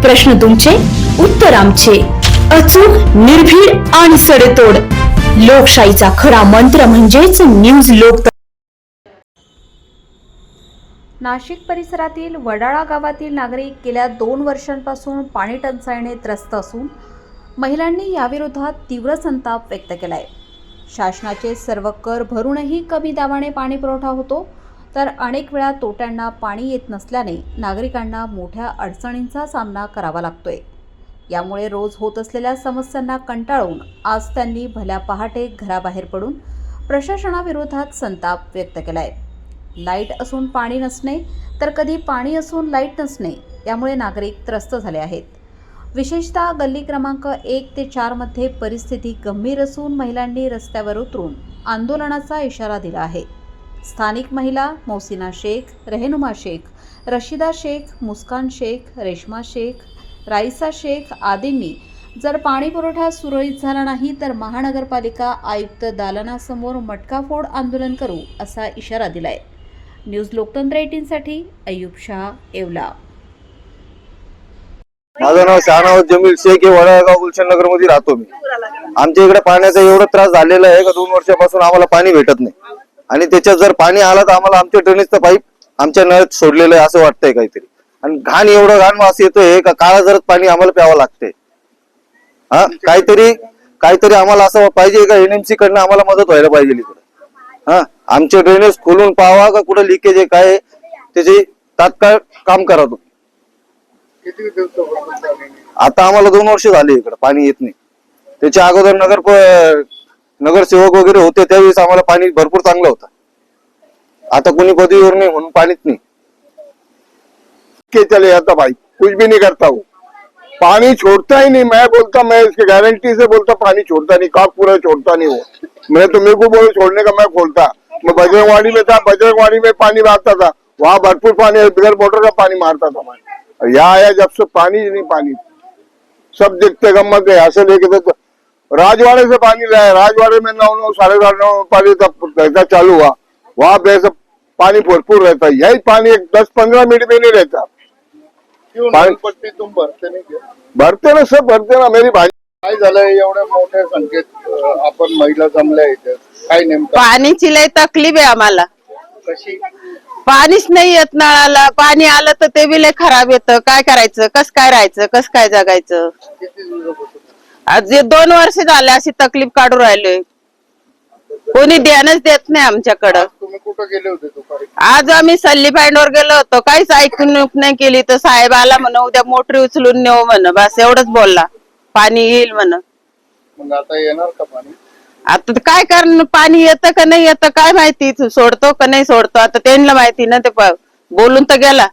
प्रश्न तुमचे उत्तर आमचे. अचूक निर्भीड आणि सडेतोड. लोकशाहीचा खरा मंत्र म्हणजेच न्यूज लोक नाशिक परिसरातील वडाळा गावातील नागरिक गेल्या दोन वर्षांपासून पाणी टंचाईने त्रस्त असून महिलांनी याविरोधात तीव्र संताप व्यक्त केला आहे शासनाचे सर्व कर भरूनही कमी दाबाने पाणी पुरवठा होतो तर अनेक वेळा तोट्यांना पाणी येत नसल्याने नागरिकांना मोठ्या अडचणींचा सामना करावा लागतोय. यामुळे रोज होत असलेल्या समस्यांना कंटाळून आज त्यांनी भल्या पहाटे घराबाहेर पडून प्रशासनाविरोधात संताप व्यक्त केलाय. लाइट असून पाणी नसणे तर कधी पाणी असून लाइट नसणे यामुळे नागरिक त्रस्त झाले आहेत. विशेषतः गल्ली क्रमांक एक ते चारमध्ये परिस्थिती गंभीर असून महिलांनी रस्त्यावर उतरून आंदोलनाचा इशारा दिला आहे. स्थानिक महिला मौसिना शेख रहेनुमा शेख रशिदा शेख मुस्कान शेख रेश्मा शेख राईसा शेख आदींनी जर पाणी पुरवठा सुरळीत झाला नाही तर महानगरपालिका आयुक्त दालनासमोर मटकाफोड आंदोलन करू असा इशारा दिलाय. न्यूज लोकतंत्र एटीनसाठी अयुब शाह येवला. माझं नाव शहानावत जमील शेख हे वडाळगाव गुलशन नगरमध्ये राहतो मी. आमच्या इकडे पाण्याचा एवढा त्रास झालेला आहे का दोन वर्षापासून आम्हाला पाणी भेटत नाही. आणि त्याच्यात जर पाणी आलं तर आम्हाला आमच्या ड्रेनेजचं पाईप आमच्या नळ्यात सोडलेलं आहे असं वाटतंय काहीतरी. आणि घाण एवढं घाण वास येतोय का काळा जरच पाणी आम्हाला प्यावं लागतंय. हा? काहीतरी काहीतरी आम्हाला असं पाहिजे का एनएमसी कडनं आम्हाला मदत व्हायला पाहिजे इकडे हा? आमचे ड्रेनेज खोलून पाहावा का कुठं लिकेज आहे काय त्याची तात्काळ काम करा नाही? आता आम्हाला दोन वर्ष झाली इकडे पाणी येत नाही. त्याच्या अगोदर नगर नगरसेवक वगैरे होते त्यावेळेस आम्हाला पाणी भरपूर चांगलं होतं. आता कोणी पदवीवर नाही म्हणून पाणीच नाही. चले जाता भाई? कुछ भी नहीं करता वो। पानी छोड़ता ही नहीं, मैं बोलता, मैं इसकी गारंटी से बोलता पानी छोड़ता नहीं काक पूरा छोड़ता नहीं वो। मैं तो मेरे को बोलो, छोड़ने का मैं खोलता। मैं बजरंगवाड़ी में था, बजरंगवाड़ी में पानी मारता था। वहाँ भरपूर पानी, बिगर मोटर का पानी मारता था मैं। यहाँ आया जब से पानी ही नहीं, पानी। सब देखते गम्मत है, यहाँ से लेके तो राजवाड़े से पानी लाया। राजवाड़े में नौ नौ साढ़े साढ़े नौ पानी तब रहता चालू हुआ। वहां पे ऐसे पानी भरपूर रहता है। यही पानी एक दस पंद्रह मिनट में नहीं रहता। पट्टी तुम भरते नाही? भरते ना सब भरते ना। मेरी भाजी काय झालंय? एवढ्या मोठ्या संख्येत आपण महिला जमल्या इथे. काय नेमकं? लय तकलीफ आहे आम्हाला. कशी? पाणीच नाही येत नळाला. पाणी आलं तर ते बी लय खराब येतं. काय करायचं? कस काय राहायचं? कस काय जगायचं? किती दिवसापासून आज हे दोन वर्ष झाले अशी तकलीफ काढू राहिलोय. कोणी ध्यानच देत नाही आमच्याकडं. तुम्ही कुठं गेले होते दुपारी? आज आम्ही सल्ली वर गेलो होतो. काहीच ऐकून नाही केली. तर साहेब आला म्हण उद्या मोटरी उचलून नेऊ म्हण. बस एवढंच बोलला. पाणी येईल म्हण. मग आता येणार का पाणी? आता ते काय कारण पाणी येतं का नाही येतं काय माहिती. सोडतो का नाही सोडतो. आता त्यांना माहिती ना ते प- बोलून तर गेला.